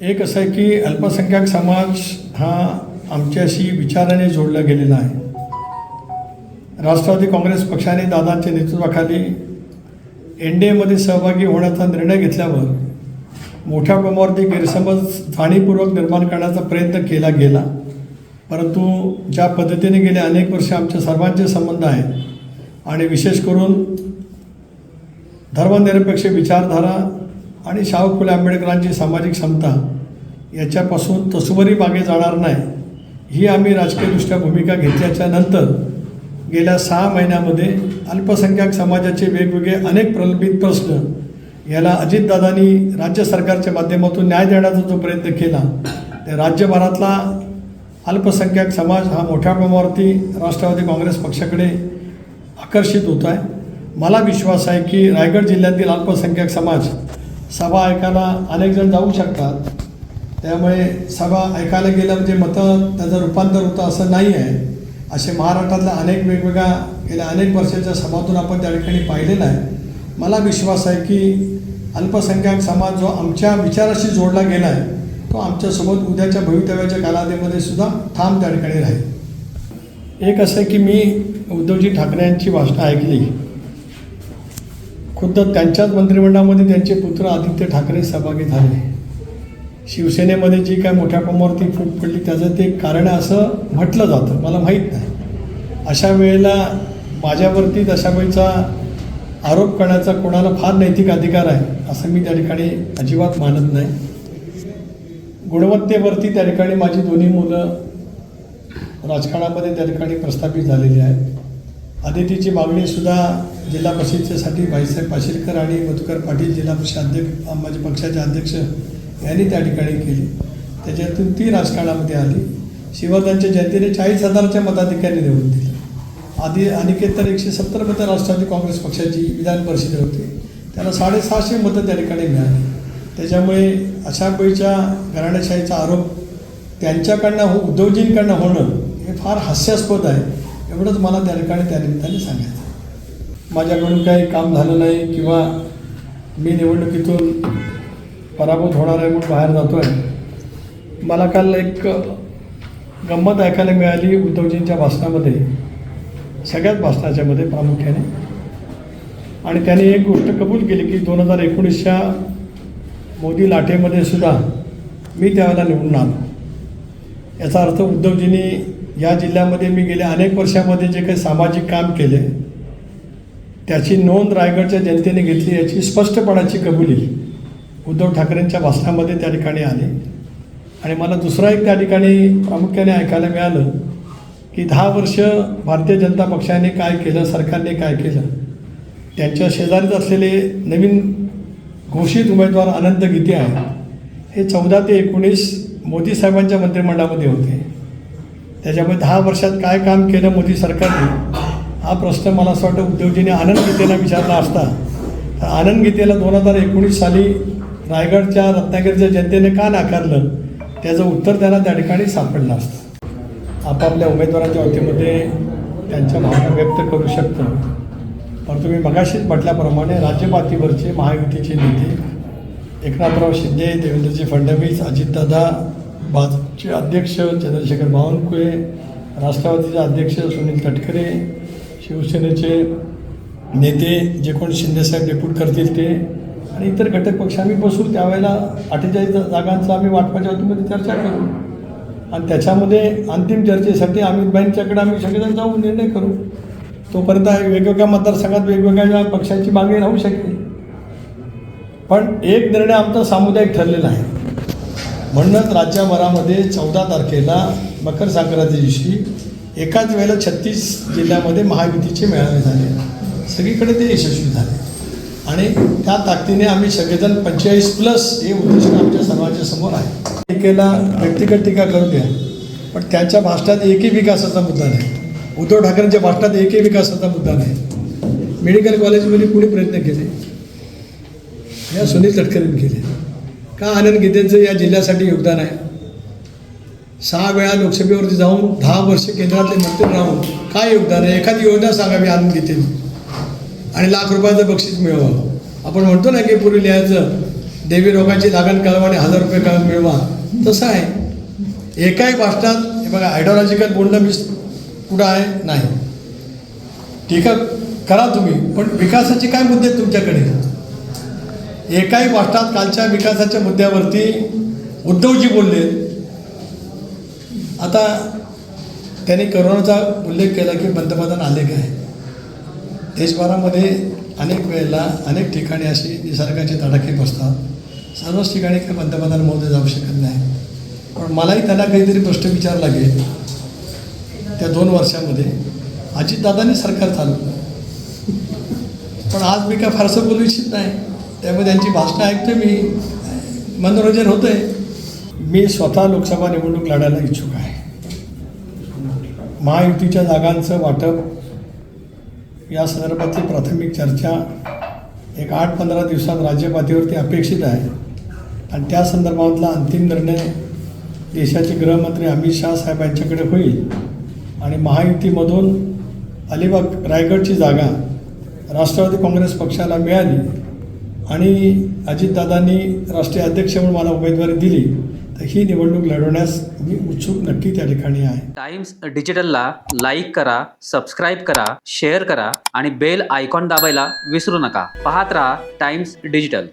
एक असं आहे की अल्पसंख्याक समाज हा आमच्याशी विचाराने जोडला गेलेला आहे. राष्ट्रवादी काँग्रेस पक्षाने दादांच्या नेतृत्वाखाली एन डी एमध्ये सहभागी होण्याचा निर्णय घेतल्यावर मोठ्या प्रमाणावरती गैरसमज जाणीवपूर्वक निर्माण करण्याचा प्रयत्न केला गेला. परंतु ज्या पद्धतीने गेले अनेक वर्ष आमच्या सर्वांचे संबंध आहेत आणि विशेष करून धर्मनिरपेक्ष विचारधारा आणि शाहू फुले आंबेडकरांची सामाजिक समता याच्यापासून तसुवरी मागे जाणार नाही ही आम्ही राजकीयदृष्ट्या भूमिका घेतल्याच्या नंतर गेल्या सहा महिन्यामध्ये अल्पसंख्याक समाजाचे वेगवेगळे अनेक प्रलंबित प्रश्न याला अजितदादांनी राज्य सरकारच्या माध्यमातून न्याय देण्याचा जो प्रयत्न केला त्या राज्यभरातला अल्पसंख्याक समाज हा मोठ्या प्रमाणावरती राष्ट्रवादी काँग्रेस पक्षाकडे आकर्षित होत आहे. मला विश्वास आहे की रायगड जिल्ह्यातील अल्पसंख्याक समाज सभा ऐकायला अनेक जण जाऊ शकतात. त्यामुळे सभा ऐकायला गेलं म्हणजे मतं त्याचं रूपांतर होतं असं नाही आहे. असे महाराष्ट्रातल्या अनेक वेगवेगळ्या गेल्या अनेक वर्षाच्या सभातून आपण त्या ठिकाणी पाहिलेलं आहे. मला विश्वास आहे की अल्पसंख्याक समाज जो आमच्या विचाराशी जोडला गेला आहे तो आमच्यासोबत उद्याच्या भवितव्याच्या कालावधीमध्ये सुद्धा ठाम त्या ठिकाणी राहील. एक असं आहे की मी उद्धवजी ठाकरे यांची भाषणं ऐकली. खुद्द त्यांच्याच मंत्रिमंडळामध्ये त्यांचे पुत्र आदित्य ठाकरे सहभागी झाले. शिवसेनेमध्ये जी काय मोठ्या प्रमाणावरती फूट पडली त्याचं ते कारण असं म्हटलं जातं. मला माहीत नाही. अशा वेळेला माझ्यावरती दशाबाईचा आरोप करण्याचा कोणाला फार नैतिक अधिकार आहे असं मी त्या ठिकाणी अजिबात मानत नाही. गुणवत्तेवरती त्या ठिकाणी माझी दोन्ही मुलं राजकारणामध्ये त्या ठिकाणी प्रस्थापित झालेली आहेत. अदितीची मागणीसुद्धा जिल्हा परिषदेसाठी भाईसाहेब पाशिरकर आणि मधुकर पाटील जिल्हा परिषद अध्यक्ष म्हणजे पक्षाचे अध्यक्ष यांनी त्या ठिकाणी केली. त्याच्यातून ती राजकारणामध्ये आली. शिवराजांच्या जनतेने चाळीस हजाराच्या मताधिकारी निवडून दिलं. आधी अनिकेत तर एकशे सत्तर मतं राष्ट्रवादी काँग्रेस पक्षाची विधान परिषद होती. त्याला साडेसहाशे मतं त्या ठिकाणी मिळाली. त्याच्यामुळे अशा वेळीच्या घराणेशाहीचा आरोप त्यांच्याकडनं हो उद्धवजींकडनं होणं हे फार हास्यास्पद आहे. एवढंच मला त्या ठिकाणी त्या निमित्ताने सांगायचं. माझ्याकडून काही काम झालं नाही किंवा मी निवडणुकीतून पराभूत होणार आहे म्हणून बाहेर जातो आहे मला काल एक गंमत ऐकायला मिळाली उद्धवजींच्या भाषणामध्ये सगळ्याच भाषणाच्यामध्ये प्रामुख्याने. आणि त्याने एक गोष्ट कबूल केली की दोन हजार एकोणीसच्या मोदी लाटेमध्ये सुद्धा मी त्यावेळेला निवडून आलो. याचा अर्थ उद्धवजींनी या जिल्ह्यामध्ये मी गेल्या अनेक वर्षामध्ये जे काही सामाजिक काम केले त्याची नोंद रायगडच्या जनतेने घेतली याची स्पष्टपणाची कबुली उद्धव ठाकरेंच्या भाषणामध्ये त्या ठिकाणी आली. आणि मला दुसरा एक त्या ठिकाणी प्रामुख्याने ऐकायला मिळालं की दहा वर्ष भारतीय जनता पक्षाने काय केलं सरकारने काय केलं त्यांच्या शेजारीच असलेले नवीन घोषित उमेदवार अनंत गीते आहे. हे चौदा ते एकोणीस मोदी साहेबांच्या मंत्रिमंडळामध्ये होते. त्याच्यामुळे दहा वर्षात काय काम केलं मोदी सरकारने हा प्रश्न मला असं वाटतं उद्योगजीने आनंद गीतेला विचारला असता. तर आनंद गीतेला दोन हजार एकोणीस साली रायगडच्या रत्नागिरीच्या जनतेने का नाकारलं? त्याचं उत्तर त्यांना त्या ठिकाणी सापडलं असतं. आपापल्या उमेदवारांच्या वतीमध्ये त्यांच्या भावना व्यक्त करू शकतं. परंतु मी मगाशीच म्हटल्याप्रमाणे राज्यपातळीवरचे महायुतीचे नेते एकनाथराव शिंदे देवेंद्रजी फडणवीस अजितदादा भाजपचे अध्यक्ष चंद्रशेखर बावनकुळे राष्ट्रवादीचे अध्यक्ष सुनील तटकरे शिवसेनेचे नेते जे कोण शिंदेसाहेब डेप्यूट करतील ते आणि इतर घटक पक्ष. आम्ही बसू त्यावेळेला अठ्ठेचाळीस जागांचा आम्ही वाटपाच्या वतीमध्ये चर्चा करू. आणि त्याच्यामध्ये अंतिम चर्चेसाठी अमित भाईंच्याकडे आम्ही सगळेजण जाऊ निर्णय करू. तोपर्यंत वेगवेगळ्या मतदारसंघात वेगवेगळ्या पक्षाची मागणी राहू शकेल. पण एक निर्णय आमचा सामुदायिक ठरलेला आहे. म्हणूनच राज्यभरामध्ये चौदा तारखेला मकर संक्रांती दिवशी एकाच वेळेला छत्तीस जिल्ह्यामध्ये महायुतीचे मेळावे झाले. सगळीकडे ते यशस्वी झाले. आणि त्या ताकदीने आम्ही सगळेजण पंचेचाळीस प्लस हे उद्दिष्ट आमच्या सर्वांच्या समोर आहे. टीकेला व्यक्तिगत टीका करू द्या पण त्यांच्या भाषणात एकही विकासाचा मुद्दा नाही. उद्धव ठाकरेंच्या भाषणात एकही विकासाचा मुद्दा नाही. मेडिकल कॉलेजमध्ये कुणी प्रयत्न केले? या सुनील तटकरेंनी केले. का आनंद गीतेचं या जिल्ह्यासाठी योगदान आहे? सहा वेळा लोकसभेवरती जाऊन दहा वर्ष केंद्रातले मंत्री राहून काय योगदान आहे? एखादी योजना सांगावी आनंद गीतेंनी आणि लाख रुपयाचं बक्षीस मिळवा. आपण म्हणतो ना की पूर्वी लिहायचं देवी रोगाची लागण कळवा आणि हजार रुपये कळ मिळवा. तसं आहे. एकाही भाषणात हे बघा आयडिओलॉजिकल बोलणं मी कुठं आहे? नाही. टीका करा तुम्ही. पण विकासाचे काय मुद्दे आहेत तुमच्याकडे? एकाही भाषणात कालच्या विकासाच्या मुद्द्यावरती उद्धवजी बोलले. आता त्यांनी करोनाचा उल्लेख केला की पंतप्रधान आले काय? देशभरामध्ये अनेक वेळेला अनेक ठिकाणी अशी निसर्गाचे तडाखे बसतात. सर्वच ठिकाणी काही पंतप्रधान महोदय जाऊ शकत नाही. पण मलाही त्यांना काहीतरी प्रश्न विचारला लागेल. त्या दोन वर्षामध्ये अजितदादांनी सरकार चालवलं. पण आज मी काय फारसं बोलू इच्छित नाही. त्यामुळे त्यांची भाषणं ऐकतोय मी. मनोरंजन होतंय. मी स्वतः लोकसभा निवडणूक लढायला इच्छुक आहे. महायुतीच्या जागांचं वाटप या संदर्भातली प्राथमिक चर्चा एक आठ पंधरा दिवसात राज्यपातळीवरती अपेक्षित आहे. आणि त्या संदर्भातला अंतिम निर्णय देशाचे गृहमंत्री अमित शाह साहेब यांच्याकडे होईल. आणि महायुतीमधून अलिबाग रायगडची जागा राष्ट्रवादी काँग्रेस पक्षाला मिळाली आणि अजितदादांनी राष्ट्रीय अध्यक्ष म्हणून मला उमेदवारी दिली तर ही निवडणूक लढवण्यास मी उत्सुक नक्की त्या ठिकाणी आहे. टाइम्स डिजिटलला लाईक करा सबस्क्राईब करा शेअर करा आणि बेल आयकॉन दाबायला विसरू नका. पाहत राहा टाइम्स डिजिटल.